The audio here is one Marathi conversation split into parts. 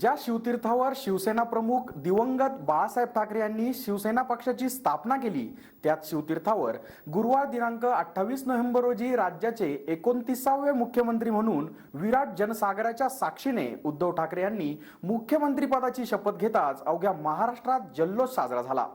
ज्या शिवतीर्थावर शिवसेना प्रमुख दिवंगत बाळासाहेब ठाकरे यांनी शिवसेना पक्षाची स्थापना केली त्याच शिवतीर्थावर गुरुवार दिनांक अठ्ठावीस नोव्हेंबर रोजी राज्याचे एकोणतीसावे मुख्यमंत्री म्हणून विराट जनसागराच्या साक्षीने उद्धव ठाकरे यांनी मुख्यमंत्रीपदाची शपथ घेताच अवघ्या महाराष्ट्रात जल्लोष साजरा झाला.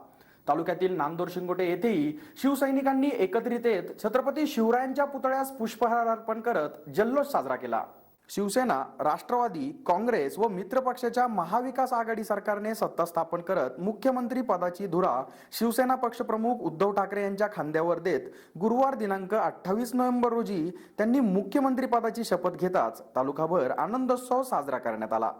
तालुक्यातील नांदोर शिंगोटे येथेही शिवसैनिकांनी एकत्रित येत छत्रपती शिवरायांच्या पुतळ्यास पुष्पहार अर्पण करत जल्लोष साजरा केला. शिवसेना राष्ट्रवादी काँग्रेस व मित्रपक्षाच्या महाविकास आघाडी सरकारने सत्ता स्थापन करत मुख्यमंत्री पदाची धुरा शिवसेना पक्षप्रमुख उद्धव ठाकरे यांच्या खांद्यावर देत गुरुवार दिनांक अठ्ठावीस नोव्हेंबर रोजी त्यांनी मुख्यमंत्री पदाची शपथ घेताच तालुकाभर आनंदोत्सव साजरा करण्यात आला.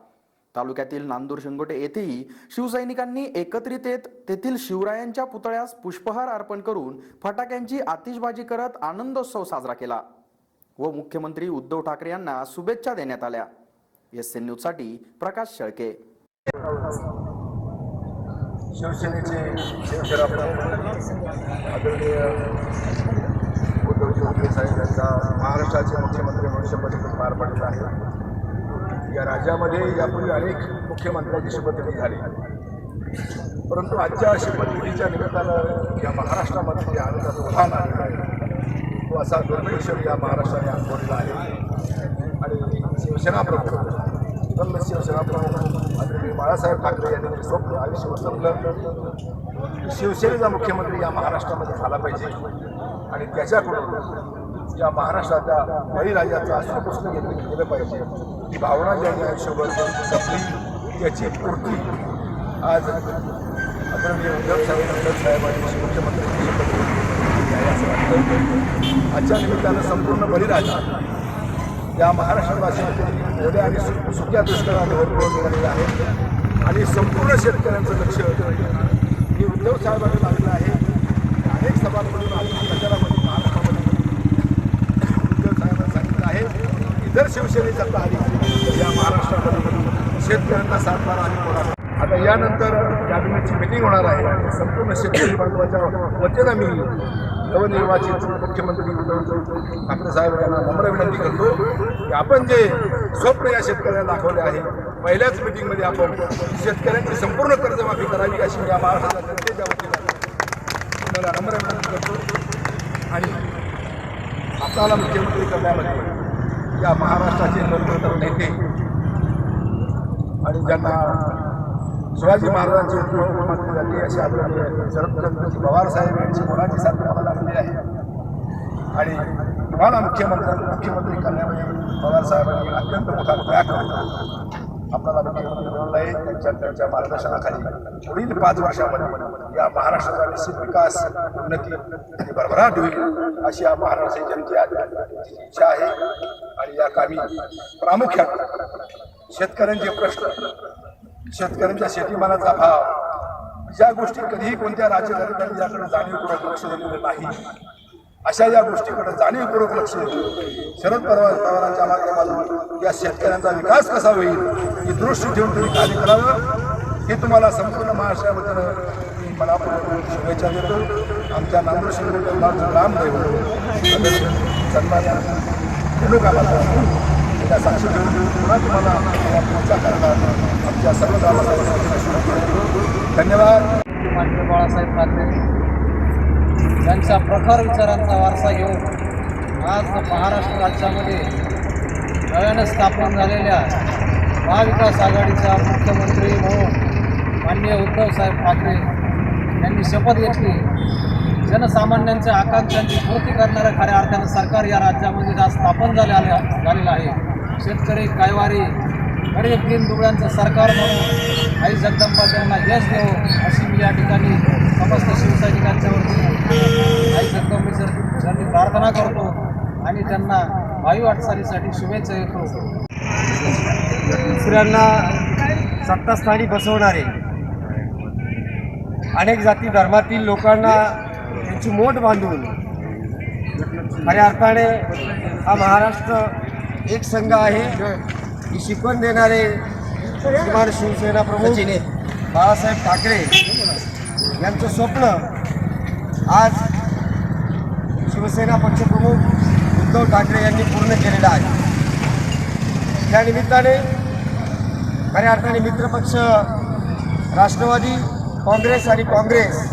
तालुक्यातील नांदूर शिंगोटे येथेही शिवसैनिकांनी एकत्रित येत तेथील शिवरायांच्या पुतळ्यास पुष्पहार अर्पण करून फटाक्यांची आतिषबाजी करत आनंदोत्सव साजरा केला. व मुख्यमंत्री उद्धव ठाकरे यांना शुभेच्छा देण्यात आल्या. एस एन न्यूजसाठी प्रकाश शेळके. शिवसेनेचे आदरणीय उद्धवजी ठाकरे साहेब यांचा महाराष्ट्राचे मुख्यमंत्री म्हणून शपथविधी पार पडलेला आहे. या राज्यामध्ये यापूर्वी अनेक मुख्यमंत्र्यांची शपथविधी झाली. परंतु आजच्या शपथविधीच्या निमित्तानं या महाराष्ट्रामध्ये जे आनंदाचं उभान आलेलं आहे तो असा दुर्मिळ या महाराष्ट्राने अनुभवलेला आहे. आणि शिवसेना प्रमुख. तल्ल शिवसेना प्रमुख आदरणीय बाळासाहेब ठाकरे यांनी जे स्वप्न आयुष्य संपलं शिवसेनेचा मुख्यमंत्री या महाराष्ट्रामध्ये झाला पाहिजे. आणि त्याच्याकडून या महाराष्ट्राच्या बळीराजाचं अस्त्रपुष्प घेतलं केलं पाहिजे. ही भावना ज्यांनी आयुष्यभर जपली त्याची पूर्ती आज आदरणीय उद्धव साहेब साहेबांनी मुख्यमंत्री असं वाटतं. आजच्या निमित्तानं संपूर्ण बळीराजा या महाराष्ट्रवासियांनी ओढ्या आणि सु सुक्या दुष्काळाने भरपूर निघालेलं आहे आणि संपूर्ण शेतकऱ्यांचं लक्ष हे उद्धव साहेबांनी लागलं आहे. अनेक सभांमधून आणि प्रचारामध्ये महाराष्ट्रामध्ये उद्धव साहेबांनी सांगितलं आहे की जर शिवसेनेचा तारीख या महाराष्ट्रामध्ये शेतकऱ्यांना सातबारा आणि आता यानंतर म्हणजे कॅबिनेटची मिटिंग होणार आहे. आणि संपूर्ण शेतकरी बांधवाच्या वतीनं मी नवनिर्वाचित मुख्यमंत्री उद्धव ठाकरे साहेब यांना नम्र विनंती करतो की आपण जे स्वप्न या शेतकऱ्यांना दाखवले आहे पहिल्याच मिटिंगमध्ये आपण शेतकऱ्यांची संपूर्ण कर्जमाफी करावी अशी या महाराष्ट्राच्या जनतेच्या वतीनं मला नम्र विनंती करतो. आणि आपल्याला मुख्यमंत्री करण्यामध्ये या महाराष्ट्राचे नवतर नेते आणि ज्यांना शिवाजी महाराजांचे उपमुख्यमंत्री झाले असे आदरणीय शरदचंद्रजी पवार साहेब यांची कोणाची साथ आम्हाला लागली आहे. आणि तुम्हाला मुख्यमंत्री मुख्यमंत्री करण्यामध्ये पवार साहेबांनी अत्यंत मोठा प्रयास आपल्याला मुख्यमंत्री बनवलं आहे. त्यांच्या त्यांच्या मार्गदर्शनाखाली पुढील पाच वर्षामध्ये या महाराष्ट्राचा निश्चित विकास उन्नती आणि भरभराट होईल अशी या महाराष्ट्राची जनते इच्छा आहे. आणि या कामी प्रामुख्याने शेतकऱ्यांचे प्रश्न शेतकऱ्यांच्या शेतीमालाचा भाव. ज्या गोष्टी कधीही कोणत्या राज्यकर्त्यांनी याकडे जाणीवपूर्वक लक्ष दिलेलं नाही. अशा या गोष्टीकडे जाणीवपूर्वक लक्ष शरद पवार पवारांच्या माध्यमातून या शेतकऱ्यांचा विकास कसा होईल ही दृष्टी ठेवून तुम्ही कार्य करावं. हे तुम्हाला संपूर्ण महाराष्ट्राबद्दल मी मनापूर्वक शुभेच्छा देतो. आमच्या नांदूर शिंदे रामदेव. सन्मान्या रेणुका त्या साक्षी पुन्हा तुम्हाला पुढच्या करणार आमच्या सर्व गावाला धन्यवाद. मान्य बाळासाहेब ठाकरे यांच्या प्रखर विचारांचा वारसा घेऊन आज महाराष्ट्र राज्यामध्ये नव्यानं स्थापन झालेल्या महाविकास आघाडीचा मुख्यमंत्री म्हणून माननीय उद्धवसाहेब ठाकरे यांनी शपथ घेतली. जनसामान्यांच्या आकांक्षांची पूर्ती करणारं खऱ्या अर्थानं सरकार या राज्यामध्ये आज स्थापन झाले झालेलं आहे. शेतकरी कायवारी गरीब तीन दुबळ्यांचं सरकार म्हणून आई जगदंबा त्यांना यश देऊ अशी मी या ठिकाणी समस्त शिवसैनिकांच्या वतीने आई जगदंबेचं त्यांनी प्रार्थना करतो आणि त्यांना वायू वाटचालीसाठी शुभेच्छा देतो. दुसऱ्यांना सत्तास्थानी बसवणारे अनेक जाती धर्मातील लोकांना त्यांची मोठ बांधून खऱ्या अर्थाने हा महाराष्ट्र एक संघ आहे ही शिकवण देणारे श्रीमान शिवसेना प्रमुख बाळासाहेब ठाकरे यांचं स्वप्न आज शिवसेना पक्षप्रमुख उद्धव ठाकरे यांनी पूर्ण केलेलं आहे. त्या निमित्ताने खऱ्या अर्थाने मित्रपक्ष राष्ट्रवादी काँग्रेस आणि काँग्रेस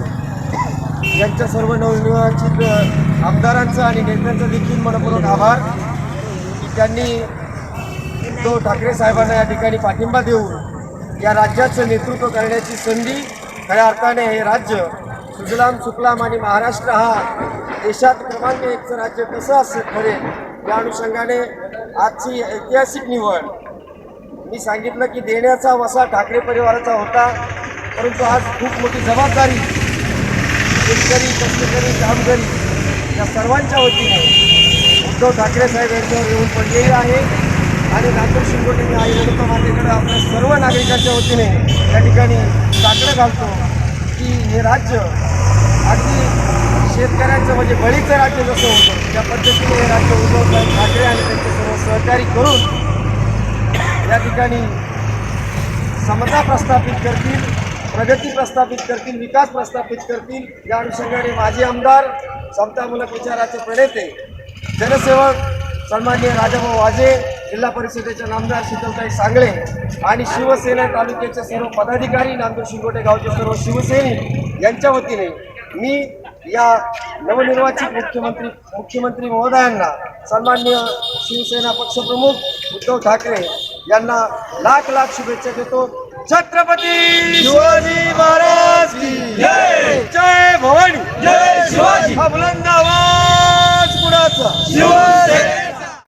यांच्या सर्व नवनिर्वाचित आमदारांचं आणि नेत्यांचं देखील मनपूर्वक आभार. की त्यांनी उद्धव ठाकरे साहेबांना या ठिकाणी पाठिंबा देऊन या राज्याचं नेतृत्व करण्याची संधी खऱ्या अर्थाने हे राज्य सुजलाम सुफलाम आणि महाराष्ट्र हा देशात क्रमांक एकचं राज्य कसं असेल ठरेल या अनुषंगाने आजची ऐतिहासिक निवड. मी सांगितलं की देण्याचा वसा ठाकरे परिवाराचा होता परंतु आज खूप मोठी जबाबदारी शेतकरी कष्टकरी कामगारी या सर्वांच्या वतीने उद्धव ठाकरे साहेब यांच्यावर येऊन पडलेली आहे. आणि नागपूर शिंगोटे मी आई रेणुका मातेकडे आपल्या सर्व नागरिकांच्या वतीने या ठिकाणी साकडं घालतो की हे राज्य अगदी शेतकऱ्यांचं म्हणजे बळीचं राज्य जसं होतं त्या पद्धतीने हे राज्य उद्धव साहेब ठाकरे आणि त्यांचे सर्व सहकारी करून या ठिकाणी समता प्रस्थापित करतील प्रगती प्रस्थापित करतील विकास प्रस्थापित करतील. या अनुषंगाने माजी आमदार समतामूलक विचाराचे प्रणेते जनसेवक सन्माननीय राजाभाऊ वाजे जिल्हा परिषदेचे नामदार शीतलताई सांगळे आणि शिवसेना तालुक्याचे सर्व पदाधिकारी नांदूर शिंगोटे गावचे सर्व शिवसैनिक यांच्या वतीने मी या नवनिर्वाचित मुख्यमंत्री मुख्यमंत्री महोदयांना सन्माननीय शिवसेना पक्षप्रमुख उद्धव ठाकरे यांना लाख लाख शुभेच्छा देतो. छत्रपती शिवाजी महाराज जय! जय भवानी! जय शिवाजी! बुलंद आवाज! कुणाचा शिवसेना